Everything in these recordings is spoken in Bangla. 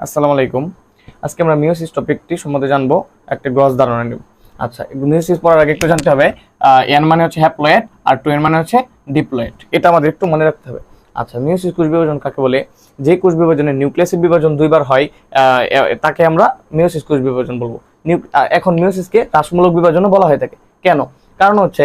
আসসালামু আলাইকুম। আজকে আমরা মিওসিস টপিকটি সম্বন্ধে জানব, একটা গ্রস ধারণা নিব আচ্ছা মিওসিস পড়ার আগে একটু জানতে হবে এন মানে হচ্ছে হ্যাপ্লয়েড আর টু এন মানে হচ্ছে ডিপ্লয়েড। এটা আমাদের একটু মনে রাখতে হবে। আচ্ছা মিওসিস কোষ বিভাজন কাকে বলে? যে কোষ বিভাজনে নিউক্লিয়াসের বিভাজন দুইবার হয় তাকে আমরা মিওসিস কোষ বিভাজন বলব। এখন মিওসিসকে রাসমূলক বিভাজনও বলা হয়ে থাকে। কেন? কারণ হচ্ছে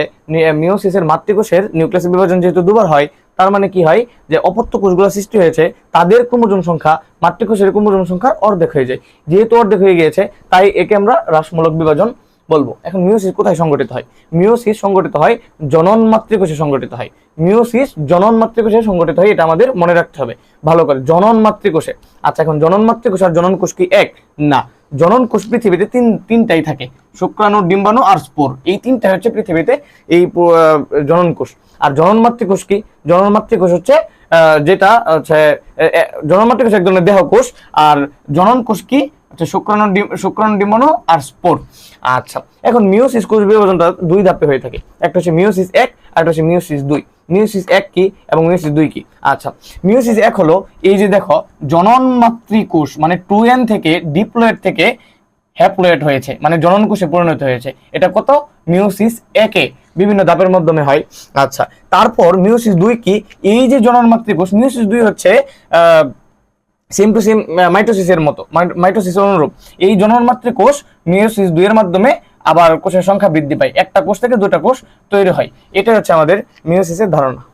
মিওসিসের মাতৃকোষের নিউক্লিয়াসের বিভাজন যেহেতু দুবার হয় তার মানে কি হয় যে অপত্য কোষগুলো সৃষ্টি হয়েছে, তাদের ক্রোমোজোম সংখ্যা মাতৃকোষের ক্রোমোজোম সংখ্যার অর্ধেক হয়ে যায়। যেহেতু অর্ধেক হয়ে গিয়েছে, তাই একে আমরা রাসমূলক বিভাজন বলব। এখন মিওসিস কোথায় সংগঠিত হয়? মিওসিস সংগঠিত হয় জনন মাতৃকোষে সংগঠিত হয়। মিওসিস জনন মাতৃকোষে সংগঠিত হয়, এটা আমাদের মনে রাখতে হবে। ভালো করে, জনন মাতৃকোষে। আচ্ছা এখন জনন মাতৃকোষ আর জনন কোষ কি এক? না। জনন কোষ পৃথিবীতে তিন তিনটাই থাকে। শুক্রাণু ডিম্বাণু আর স্পোর। এই তিনটাই হচ্ছে পৃথিবীতে এই প- আহ, জনন কোষ আর জনন মাতৃকোষ কি? জনন মাতৃকোষ হচ্ছে যেটা হচ্ছে এ, এ, জনন মাতৃকোষ এক ধরনের দেহকোষ। আর জনন কোষ কি? হচ্ছে শুক্রাণু শুক্রাণু ডিম্বাণু আর স্পোর। আচ্ছা এখন মিওসিস কোষ বিভাজনটা দুই ধাপে হয়ে থাকে। একটা হচ্ছে মিওসিস এক আর একটা হচ্ছে মিওসিস দুই। মিওসিস এক কি এবং মিওসিস দুই কি? আচ্ছা মিওসিস এক হলো এই যে দেখো জনন মাতৃকোষ মানে টু এন থেকে ডিপ্লয়েড থেকে হ্যাপ্লয়েড হয়েছে মানে জনন কোষে পরিণত হয়েছে। এটা কত? মিওসিস একে বিভিন্ন ধাপের মাধ্যমে হয়। আচ্ছা তারপর মিওসিস দুই কি? এই যে জনন মাতৃকোষ মিওসিস দুই হচ্ছে সেম টু সেম মাইটোসিসের মতো মাইটোসিসের অনুরূপ। এই জননমাত্রে কোষ মিওসিস দুইয়ের মাধ্যমে আবার কোষের সংখ্যা বৃদ্ধি পায়। একটা কোষ থেকে দুটা কোষ তৈরি হয়। এটাই হচ্ছে আমাদের মিউসিসের ধারণা।